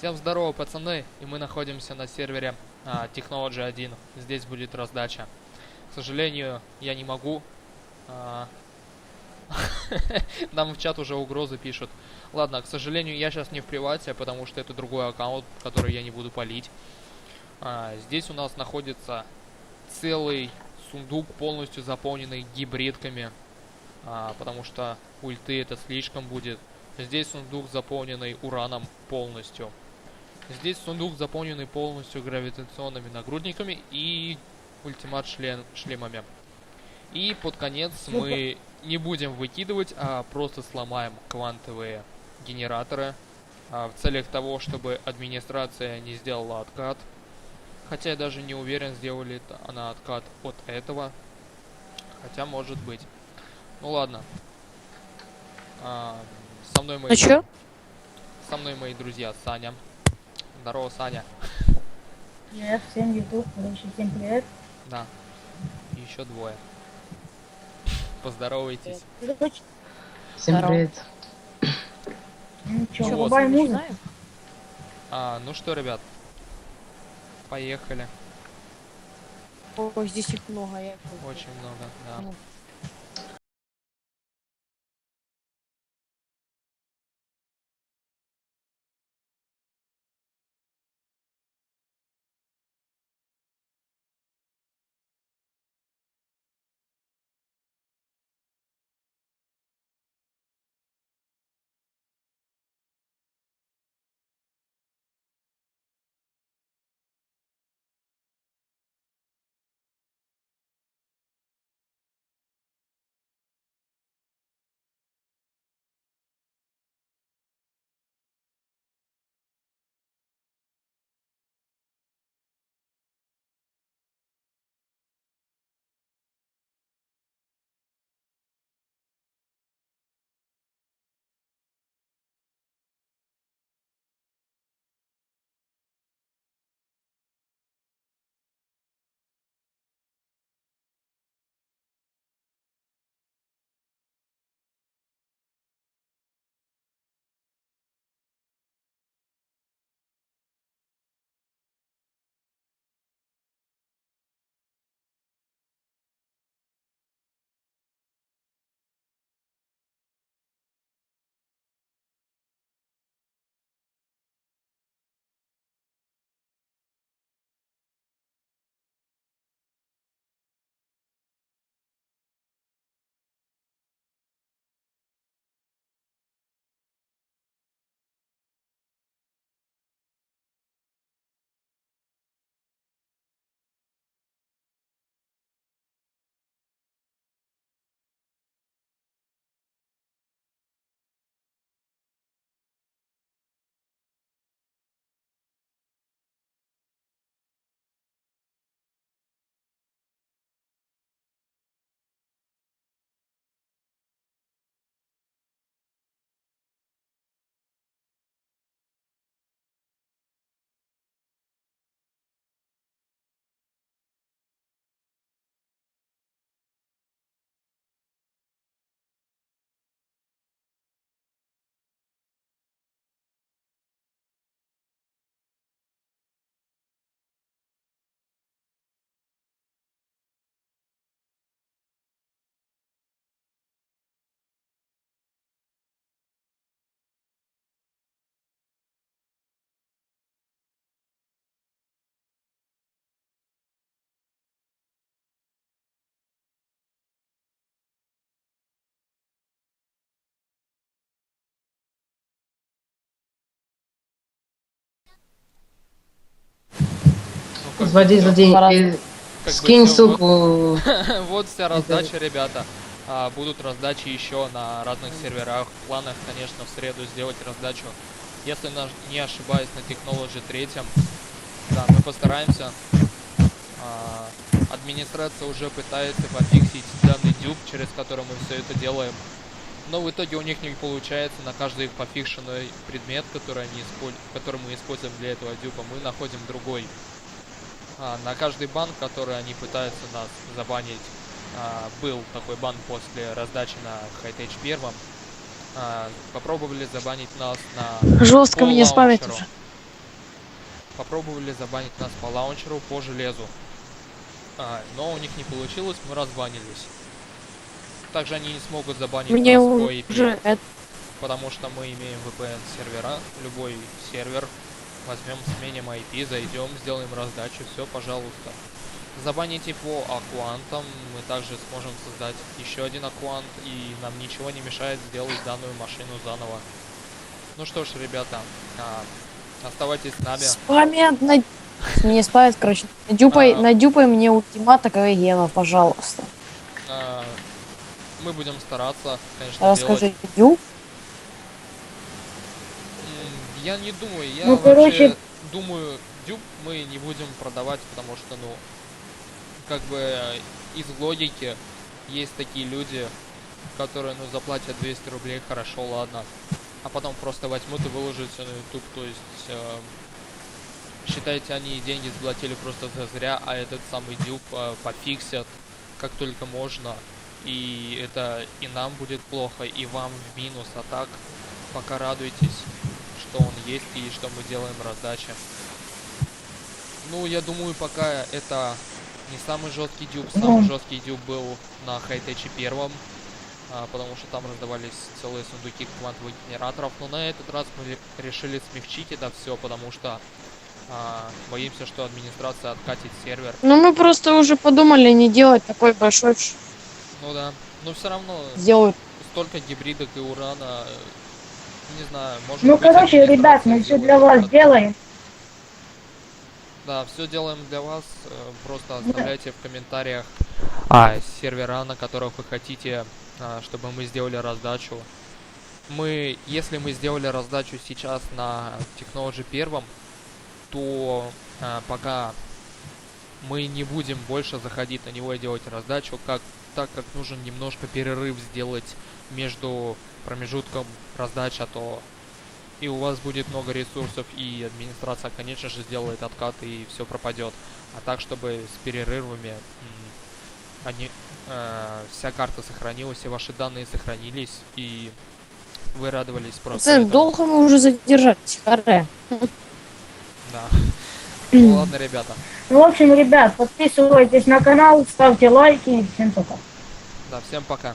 Всем здорово, пацаны, и мы находимся на сервере а, Technology 1. Здесь будет раздача. К сожалению, я не могу. а, Нам в чат уже угрозы пишут. Ладно, к сожалению, я сейчас не в привате, потому что это другой аккаунт, который я не буду палить. А, Здесь у нас находится целый сундук, полностью заполненный гибридками. а, Потому что ульты это слишком будет. Здесь сундук, заполненный ураном полностью. Здесь сундук, заполненный полностью гравитационными нагрудниками и ультимат шлем, шлемами. И под конец мы не будем выкидывать, а просто сломаем квантовые генераторы а, в целях того, чтобы администрация не сделала откат. Хотя я даже не уверен, сделали она откат от этого. Хотя может быть. Ну ладно. А, со мной мои Ну чё? со мной мои друзья Саня. Здорово, Саня. Привет, всем YouTube, короче, всем привет. Да. И еще двое. Поздоровайтесь. Короче, Всем Здорово. привет. ну чё, Вот. врубай музыку. А, ну что, ребят, поехали. Ой, здесь их много. Я... Очень много, да. Ну. Злодей, по-разному. э, как бы Скинь всё суку. Вот, вот вся раздача, ребята. А, будут раздачи еще на разных серверах. В планах, конечно, в среду сделать раздачу. Если на- не ошибаюсь, на Technology 3. Да, мы постараемся. А, администрация уже пытается пофиксить данный дюб, через который мы все это делаем. Но в итоге у них не получается на каждый пофикшенный предмет, который, они исполь- который мы используем для этого дюпа, мы находим другой. А, на каждый бан, который они пытаются нас забанить, а, был такой бан после раздачи на Хайтеч первом. А, попробовали забанить нас на Жестко меня спамят Go уже. Попробовали забанить нас по лаунчеру, по железу. Но у них не получилось, мы разбанились. Также они не смогут забанить Мне нас по IP, уже потому что мы имеем VPN сервера, любой сервер. Возьмем, сменим IP, зайдем, сделаем раздачу, все, пожалуйста. Забаните по аккуантам, мы также сможем создать еще один аккуант, и нам ничего не мешает сделать данную машину заново. Ну что ж, ребята, а, оставайтесь с нами. Спамят на... Мне спамят, короче. Надюпай, А. надюпай мне ультимата Кавегена, пожалуйста. А, мы будем стараться, конечно, делать. Расскажи, Дю. М, Я не думаю, я Ну, вообще короче- думаю, дюб мы не будем продавать, потому что, ну, как бы из логики есть такие люди, которые, ну, заплатят 200 рублей, хорошо, ладно, а потом просто возьмут и выложат всё на YouTube, то есть, э, считайте, они деньги заплатили просто за зря, а этот самый дюб э, пофиксят как только можно, и это и нам будет плохо, и вам в минус, а так пока радуйтесь, что он есть и что мы делаем раздачи. Ну, я думаю, пока это не самый жесткий дюб. Самый Ну. жесткий дюб был на хайтече первом, а, потому что там раздавались целые сундуки квантовых генераторов. Но на этот раз мы ре- решили смягчить это все, потому что а, боимся, что администрация откатит сервер. Ну мы просто уже подумали не делать такой большой Ну да, но все равно сделают. столько гибридок и урана, э, не знаю, может Ну, быть, короче, ребят, мы все для вас делаем. Да, все делаем для вас. э, Просто оставляйте в комментариях а, сервера, на которых вы хотите, а, чтобы мы сделали раздачу. Мы, если мы сделали раздачу сейчас на Technology первом, то а, пока мы не будем больше заходить на него и делать раздачу, как, так как нужен немножко перерыв сделать между промежутком раздачи, а то и у вас будет много ресурсов, и администрация, конечно же, сделает откат, и все пропадет. А так, чтобы с перерывами они, э, вся карта сохранилась, все ваши данные сохранились, и вы радовались просто. Пацаны, этому. долго мы уже задержались, харе. Да. Ну ладно, ребята. Ну, в общем, ребят, подписывайтесь на канал, ставьте лайки. Всем пока. Да, всем пока.